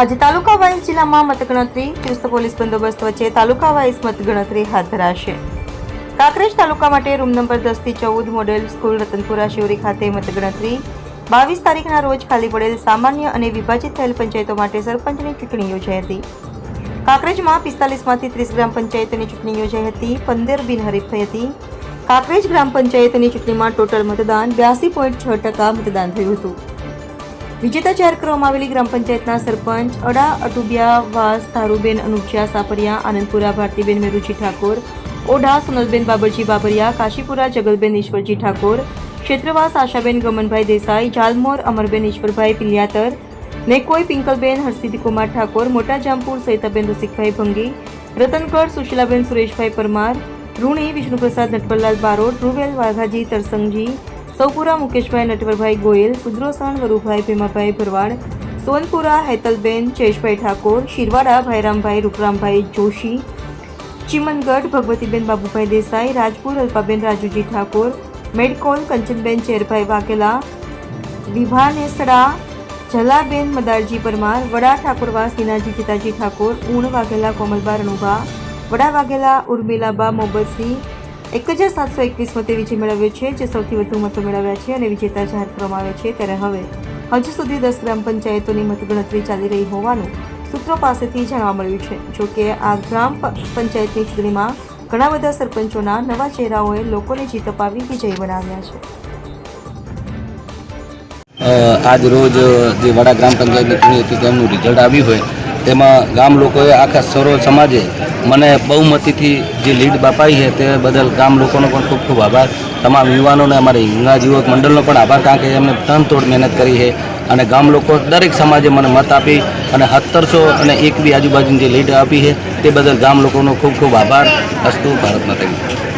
આજે તાલુકા વાઇઝ જિલ્લામાં મતગણતરી, ચુસ્ત પોલીસ બંદોબસ્ત વચ્ચે તાલુકા વાઇઝ મતગણતરી હાથ ધરાશે. કાંકરેજ તાલુકા માટે રૂમ નંબર દસથી ચૌદ મોડેલ સ્કૂલ રતનપુરા શિવરી ખાતે મતગણતરી. બાવીસ તારીખના રોજ ખાલી પડેલ સામાન્ય અને વિભાજિત થયેલ પંચાયતો માટે સરપંચની ચૂંટણી યોજાઈ હતી. કાંકરેજમાં પિસ્તાલીસમાંથી ત્રીસ ગ્રામ પંચાયતોની ચૂંટણી યોજાઈ હતી, પંદર બિનહરીફ થઈ હતી. કાંકરેજ ગ્રામ પંચાયતની ચૂંટણીમાં ટોટલ મતદાન બ્યાસી પોઈન્ટ છ ટકા મતદાન થયું હતું. વિજેતા જાહેર કરવામાં આવેલી ગ્રામ પંચાયતના સરપંચ અડા, અટુબિયા, વાસ, ધારુબેન અનુપજા સાપરિયા, આનંદપુરા, ભારતીબેન, મેરુજી ઠાકોર ઓઢા સોનલબેન બાબરજી બાબરિયા, કાશીપુરા, જગલબેન ઈશ્વરજી ઠાકોર, ક્ષેત્રવાસ, આશાબેન ગમનભાઈ દેસાઈ, જાલમોર, અમરબેન ઈશ્વરભાઈ પિલિયાતર, નેકોઈ, પિંકલબેન, હરસિદ્ધિકુમાર ઠાકોર, મોટા જામપુર સહિતાબેન રસિકભાઈ ભંગી, રતનગઢ, સુશીલાબેન સુરેશભાઈ પરમાર, ઋણી, વિષ્ણુપ્રસાદ નટવરલાલ બારોટ, રૂવેલ, વાઘાજી તરસંગજી સૌપુરા મુકેશભાઈ નટવરભાઈ ગોયલ, સુદ્રોસણ વરુભાઈ ભીમાભાઈ ભરવાડ, સોનપુરા હેતલબેન ચેશભાઈ ઠાકોર, શિરવાડા ભાઈરામભાઈ રૂપરામભાઈ જોશી, ચિમનગઢ ભગવતીબેન બાબુભાઈ દેસાઈ, રાજપુર અલ્પાબેન રાજુજી ઠાકોર, મેડકોલ કંચનબેન ચેરભાઈ વાઘેલા, વિભાનેસડા જલાબેન મદારજી પરમાર, વડા ઠાકોરવા સિનાજી જીતાજી ઠાકોર, ઊણ વાઘેલા કોમલબા રણુભા, વડા વાઘેલા ઉર્મિલાબા મોબતસિંહ એક હજાર સાતસો એકવીસ મતે વિજય મેળવ્યો છે, જે સૌથી વધુ મતો મેળવ્યા છે અને વિજેતા જાહેર કરવામાં આવે છે. ત્યારે હવે હજુ સુધી દસ ગ્રામ પંચાયતોની મતગણતરી ચાલી રહી હોવાનું સૂત્રો પાસેથી જાણવા મળ્યું છે. જોકે આ ગ્રામ પંચાયતની ચૂંટણીમાં ઘણા બધા સરપંચોના નવા ચહેરાઓએ લોકોને જીત અપાવી વિજયી બનાવ્યા છે. આજ રોજ જે વડા ગ્રામ પંચાયતની ચૂંટણી હતી, તેમનું રિઝલ્ટ આવ્યું હોય. તેમાં ગામ લોકોએ આખા સર્વ સમાજે મને બહુમતીથી જે લીડ બાપાઈ છે તે બદલ ગામ લોકોનો પણ ખૂબ ખૂબ આભાર તમામ યુવાનોને, અમારે હિંગણા યુવક મંડળનો પણ આભાર, કારણ કે એમને તનતોડ મહેનત કરી છે અને ગામ લોકો દરેક સમાજે મને મત આપી અને સત્તરસો અને એક બી આજુબાજુની જે લીડ આપી છે તે બદલ ગામ લોકોનો ખૂબ ખૂબ આભાર અસ્તુ ભારતમાં જય.